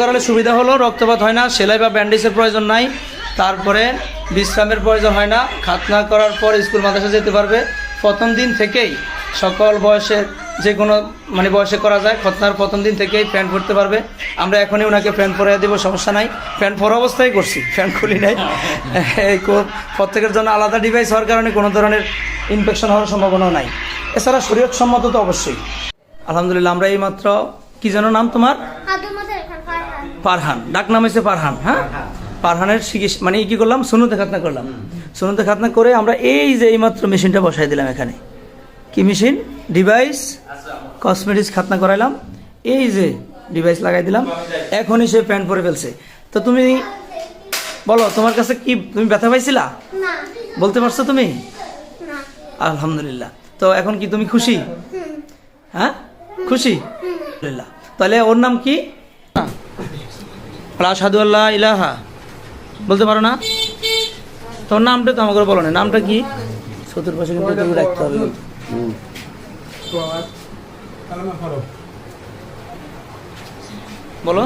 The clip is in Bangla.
করালে সুবিধা হলো, রক্তপাত হয় না, সেলাই বা ব্যান্ডেজের প্রয়োজন নাই। তারপরে বিশ্রামের প্রয়োজন হয় না খাতনা করার পর স্কুল মাদ্রাসা যেতে পারবে। প্রথম দিন থেকেই সকল বয়সের যে কোনো মানে বয়সে করা যায়, খতনার প্রথম দিন থেকেই প্যান্ট পরতে পারবে। আমরা এখনই ওনাকে প্যান্ট পরে দেবো, সমস্যা নাই। প্যান্ট পরা অবস্থায় করছি প্যান্ট খুলি নাই। প্রত্যেকের জন্য আলাদা ডিভাইস হওয়ার কারণে কোনো ধরনের ইনফেকশন হওয়ার সম্ভাবনা নাই। এছাড়া শরীর সম্মত তো অবশ্যই। আলহামদুলিল্লাহ, আমরা এই মাত্র কি যেন নাম তোমার? পারহান ডাক নাম হয়েছে পারহান হ্যাঁ? পারহানের চিকিৎসা মানে কি করলাম? সুনুতে খাতনা করলাম। সুনুতে খাতনা করে আমরা এই যে এইমাত্র মেশিনটা বসাই দিলাম এখানে। কি মেশিন? ডিভাইস কসমেটিক্স খাতনা করাইলাম। এই যে ডিভাইস লাগাই দিলাম। এখনই সে প্যান্ট পরে ফেলছে। তো তুমি বলো তোমার কাছে কি তুমি ব্যথা পাইছিলা? বলতে পারছ তুমি? আলহামদুলিল্লাহ। তো এখন কি তুমি খুশি? হ্যাঁ? খুশি? তাহলে ওর নাম কি? আসাদু আল্লাহ ইলাহা। বলতে পারো না? তোর নামটা তো আমাকে বলো না। নামটা কি? চতুর্পাশে কিন্তু তুমি রাখতে হবে। বলো।